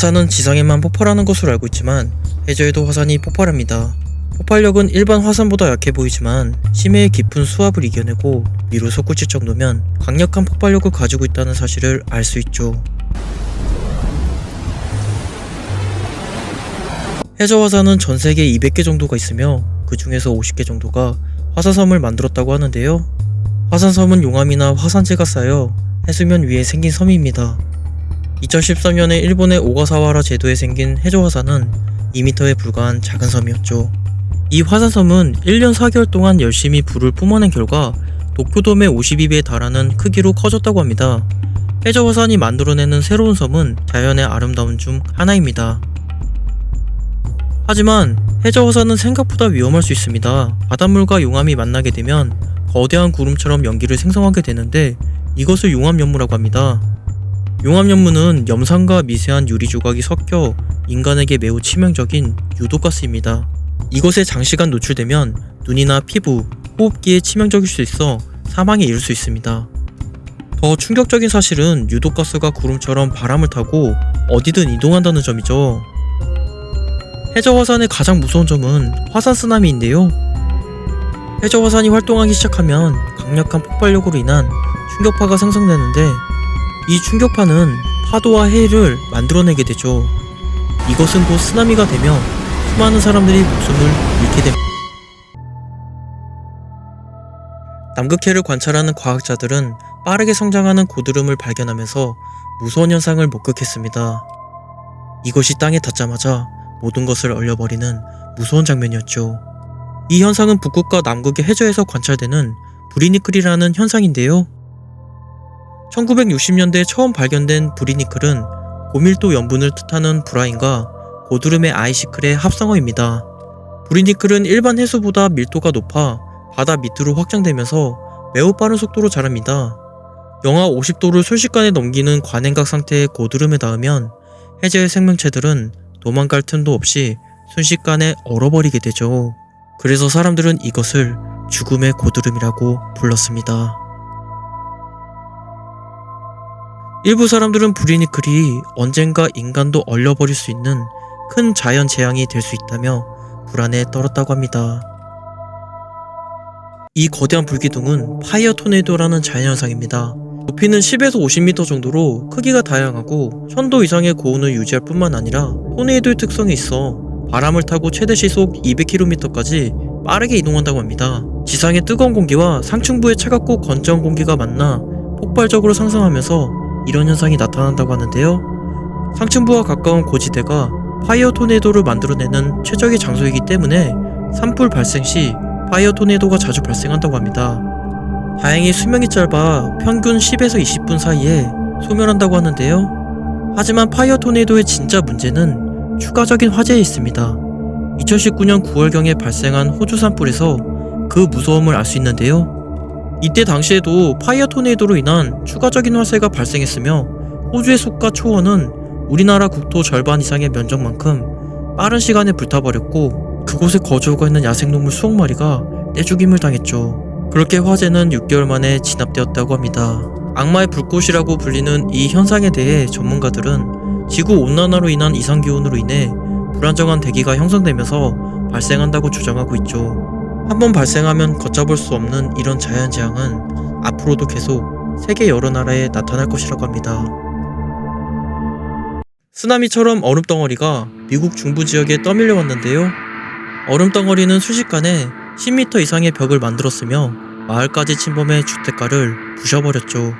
화산은 지상에만 폭발하는 것으로 알고 있지만 해저에도 화산이 폭발합니다. 폭발력은 일반 화산보다 약해 보이지만 심해의 깊은 수압을 이겨내고 위로 솟구칠 정도면 강력한 폭발력을 가지고 있다는 사실을 알 수 있죠. 해저 화산은 전 세계 200개 정도가 있으며 그 중에서 50개 정도가 화산섬을 만들었다고 하는데요. 화산섬은 용암이나 화산재가 쌓여 해수면 위에 생긴 섬입니다. 2013년에 일본의 오가사와라 제도에 생긴 해저 화산은 2m에 불과한 작은 섬이었죠. 이 화산섬은 1년 4개월 동안 열심히 불을 뿜어낸 결과 도쿄돔의 52배에 달하는 크기로 커졌다고 합니다. 해저 화산이 만들어내는 새로운 섬은 자연의 아름다움 중 하나입니다. 하지만 해저 화산은 생각보다 위험할 수 있습니다. 바닷물과 용암이 만나게 되면 거대한 구름처럼 연기를 생성하게 되는데 이것을 용암 연무라고 합니다. 용암연무는 염산과 미세한 유리 조각이 섞여 인간에게 매우 치명적인 유독가스입니다. 이것에 장시간 노출되면 눈이나 피부, 호흡기에 치명적일 수 있어 사망에 이를 수 있습니다. 더 충격적인 사실은 유독가스가 구름처럼 바람을 타고 어디든 이동한다는 점이죠. 해저 화산의 가장 무서운 점은 화산 쓰나미인데요. 해저 화산이 활동하기 시작하면 강력한 폭발력으로 인한 충격파가 생성되는데 이 충격파는 파도와 해를 만들어내게 되죠. 이것은 곧 쓰나미가 되며 수많은 사람들이 목숨을 잃게 됩니다. 남극해를 관찰하는 과학자들은 빠르게 성장하는 고드름을 발견하면서 무서운 현상을 목격했습니다. 이것이 땅에 닿자마자 모든 것을 얼려버리는 무서운 장면이었죠. 이 현상은 북극과 남극의 해저에서 관찰되는 브리니클이라는 현상인데요. 1960년대에 처음 발견된 브리니클은 고밀도 염분을 뜻하는 브라인과 고드름의 아이시클의 합성어입니다. 브리니클은 일반 해수보다 밀도가 높아 바다 밑으로 확장되면서 매우 빠른 속도로 자랍니다. 영하 50도를 순식간에 넘기는 관행각 상태의 고드름에 닿으면 해저의 생명체들은 도망갈 틈도 없이 순식간에 얼어버리게 되죠. 그래서 사람들은 이것을 죽음의 고드름이라고 불렀습니다. 일부 사람들은 브리니클이 언젠가 인간도 얼려버릴 수 있는 큰 자연 재앙이 될 수 있다며 불안에 떨었다고 합니다. 이 거대한 불기둥은 파이어 토네이도라는 자연현상입니다. 높이는 10에서 50m 정도로 크기가 다양하고 1000도 이상의 고온을 유지할 뿐만 아니라 토네이도의 특성이 있어 바람을 타고 최대 시속 200km까지 빠르게 이동한다고 합니다. 지상의 뜨거운 공기와 상층부의 차갑고 건조한 공기가 만나 폭발적으로 상승하면서 이런 현상이 나타난다고 하는데요. 상층부와 가까운 고지대가 파이어 토네이도를 만들어내는 최적의 장소이기 때문에 산불 발생 시 파이어 토네이도가 자주 발생한다고 합니다. 다행히 수명이 짧아 평균 10에서 20분 사이에 소멸한다고 하는데요. 하지만 파이어 토네이도의 진짜 문제는 추가적인 화재에 있습니다. 2019년 9월경에 발생한 호주 산불에서 그 무서움을 알 수 있는데요. 이때 당시에도 파이어 토네이도로 인한 추가적인 화재가 발생했으며 호주의 숲과 초원은 우리나라 국토 절반 이상의 면적만큼 빠른 시간에 불타버렸고 그곳에 거주하고 있는 야생동물 수억 마리가 떼죽임을 당했죠. 그렇게 화재는 6개월 만에 진압되었다고 합니다. 악마의 불꽃이라고 불리는 이 현상에 대해 전문가들은 지구 온난화로 인한 이상 기온으로 인해 불안정한 대기가 형성되면서 발생한다고 주장하고 있죠. 한번 발생하면 걷잡을 수 없는 이런 자연재앙은 앞으로도 계속 세계 여러 나라에 나타날 것이라고 합니다. 쓰나미처럼 얼음덩어리가 미국 중부 지역에 떠밀려 왔는데요. 얼음덩어리는 순식간에 10m 이상의 벽을 만들었으며 마을까지 침범해 주택가를 부셔버렸죠.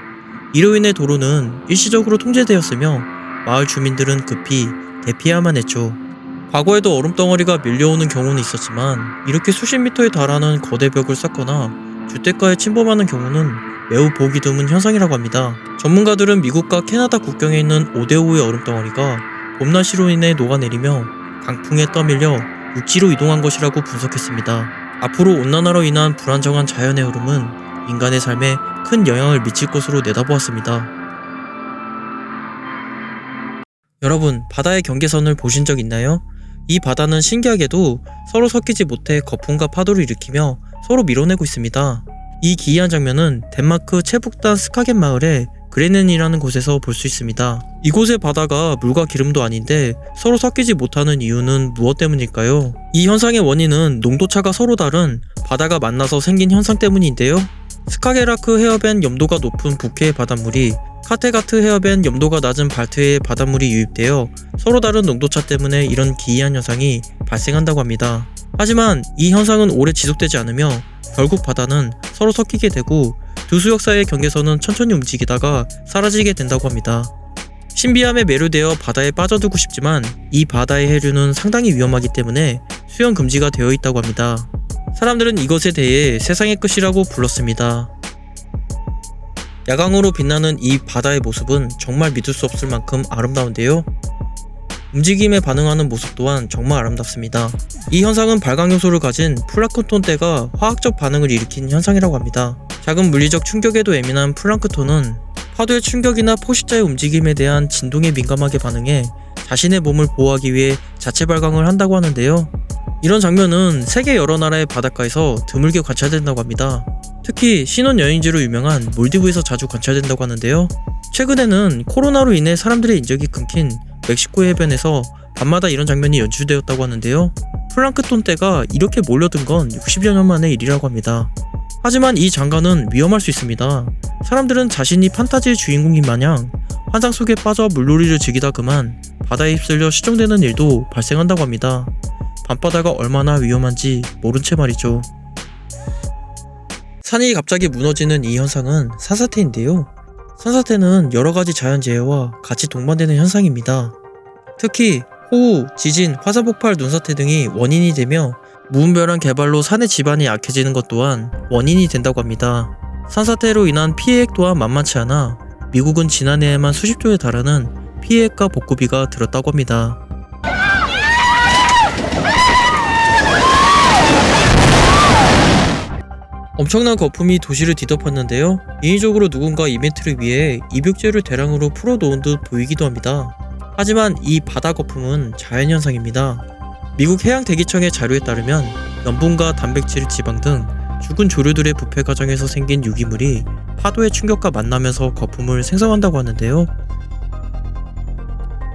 이로 인해 도로는 일시적으로 통제되었으며 마을 주민들은 급히 대피해야만 했죠. 과거에도 얼음덩어리가 밀려오는 경우는 있었지만 이렇게 수십 미터에 달하는 거대 벽을 쌓거나 주택가에 침범하는 경우는 매우 보기 드문 현상이라고 합니다. 전문가들은 미국과 캐나다 국경에 있는 오데오의 얼음덩어리가 봄날씨로 인해 녹아내리며 강풍에 떠밀려 육지로 이동한 것이라고 분석했습니다. 앞으로 온난화로 인한 불안정한 자연의 흐름은 인간의 삶에 큰 영향을 미칠 것으로 내다보았습니다. 여러분, 바다의 경계선을 보신 적 있나요? 이 바다는 신기하게도 서로 섞이지 못해 거품과 파도를 일으키며 서로 밀어내고 있습니다. 이 기이한 장면은 덴마크 최북단 스카겐 마을의 그레넨이라는 곳에서 볼 수 있습니다. 이곳의 바다가 물과 기름도 아닌데 서로 섞이지 못하는 이유는 무엇 때문일까요? 이 현상의 원인은 농도차가 서로 다른 바다가 만나서 생긴 현상 때문인데요. 스카게라크 해협엔 염도가 높은 북해의 바닷물이 카테가트 해협엔 염도가 낮은 발트해의 바닷물이 유입되어 서로 다른 농도차 때문에 이런 기이한 현상이 발생한다고 합니다. 하지만 이 현상은 오래 지속되지 않으며 결국 바다는 서로 섞이게 되고 두 수역 사이의 경계선은 천천히 움직이다가 사라지게 된다고 합니다. 신비함에 매료되어 바다에 빠져들고 싶지만 이 바다의 해류는 상당히 위험하기 때문에 수영 금지가 되어 있다고 합니다. 사람들은 이것에 대해 세상의 끝이라고 불렀습니다. 야광으로 빛나는 이 바다의 모습은 정말 믿을 수 없을 만큼 아름다운데요. 움직임에 반응하는 모습 또한 정말 아름답습니다. 이 현상은 발광 요소를 가진 플랑크톤 떼가 화학적 반응을 일으킨 현상이라고 합니다. 작은 물리적 충격에도 예민한 플랑크톤은 파도의 충격이나 포식자의 움직임에 대한 진동에 민감하게 반응해 자신의 몸을 보호하기 위해 자체 발광을 한다고 하는데요. 이런 장면은 세계 여러 나라의 바닷가에서 드물게 관찰된다고 합니다. 특히 신혼여행지로 유명한 몰디브에서 자주 관찰된다고 하는데요. 최근에는 코로나로 인해 사람들의 인적이 끊긴 멕시코 해변에서 밤마다 이런 장면이 연출되었다고 하는데요. 플랑크톤 떼가 이렇게 몰려든 건 60여 년 만의 일이라고 합니다. 하지만 이 장관은 위험할 수 있습니다. 사람들은 자신이 판타지의 주인공인 마냥 환상 속에 빠져 물놀이를 즐기다 그만 바다에 휩쓸려 실종되는 일도 발생한다고 합니다. 밤바다가 얼마나 위험한지 모른 채 말이죠. 산이 갑자기 무너지는 이 현상은 산사태인데요. 산사태는 여러 가지 자연재해와 같이 동반되는 현상입니다. 특히 호우, 지진, 화산 폭발, 눈사태 등이 원인이 되며 무분별한 개발로 산의 지반이 약해지는 것 또한 원인이 된다고 합니다. 산사태로 인한 피해액 또한 만만치 않아 미국은 지난해에만 수십 조에 달하는 피해액과 복구비가 들었다고 합니다. 엄청난 거품이 도시를 뒤덮었는데요. 인위적으로 누군가 이벤트를 위해 입욕제를 대량으로 풀어놓은 듯 보이기도 합니다. 하지만 이 바다 거품은 자연현상입니다. 미국 해양대기청의 자료에 따르면 염분과 단백질, 지방 등 죽은 조류들의 부패 과정에서 생긴 유기물이 파도의 충격과 만나면서 거품을 생성한다고 하는데요.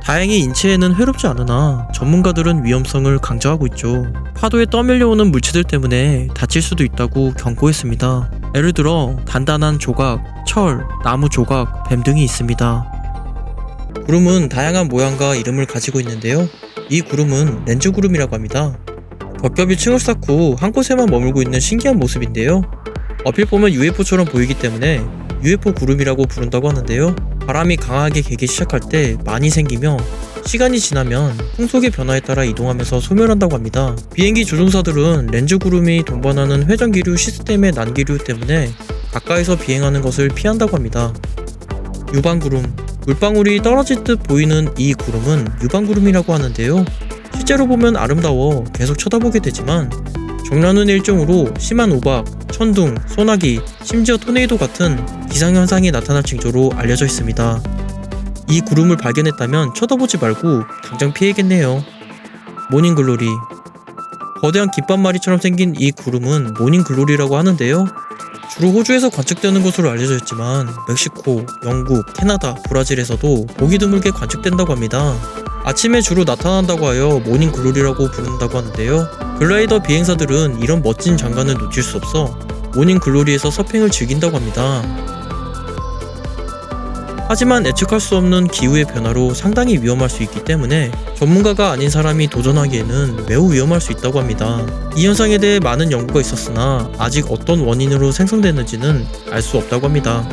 다행히 인체에는 해롭지 않으나 전문가들은 위험성을 강조하고 있죠. 파도에 떠밀려오는 물체들 때문에 다칠 수도 있다고 경고했습니다. 예를 들어 단단한 조각, 철, 나무 조각, 뱀 등이 있습니다. 구름은 다양한 모양과 이름을 가지고 있는데요. 이 구름은 렌즈 구름이라고 합니다. 겹겹이 층을 쌓고 한 곳에만 머물고 있는 신기한 모습인데요. 어필 보면 UFO처럼 보이기 때문에 UFO 구름이라고 부른다고 하는데요. 바람이 강하게 개기 시작할 때 많이 생기며 시간이 지나면 풍속의 변화에 따라 이동하면서 소멸한다고 합니다. 비행기 조종사들은 렌즈 구름이 동반하는 회전기류 시스템의 난기류 때문에 가까이서 비행하는 것을 피한다고 합니다. 유방구름 물방울이 떨어질 듯 보이는 이 구름은 유방구름이라고 하는데요. 실제로 보면 아름다워 계속 쳐다보게 되지만 정란운 일종으로 심한 우박, 천둥, 소나기, 심지어 토네이도 같은 기상현상이 나타날 징조로 알려져 있습니다. 이 구름을 발견했다면 쳐다보지 말고 당장 피해야겠네요. 모닝글로리 거대한 깃밥마리처럼 생긴 이 구름은 모닝글로리라고 하는데요. 주로 호주에서 관측되는 것으로 알려져 있지만 멕시코, 영국, 캐나다, 브라질에서도 보기 드물게 관측된다고 합니다. 아침에 주로 나타난다고 하여 모닝글로리라고 부른다고 하는데요. 글라이더 비행사들은 이런 멋진 장관을 놓칠 수 없어 모닝글로리에서 서핑을 즐긴다고 합니다. 하지만 예측할 수 없는 기후의 변화로 상당히 위험할 수 있기 때문에 전문가가 아닌 사람이 도전하기에는 매우 위험할 수 있다고 합니다. 이 현상에 대해 많은 연구가 있었으나 아직 어떤 원인으로 생성되는지는 알 수 없다고 합니다.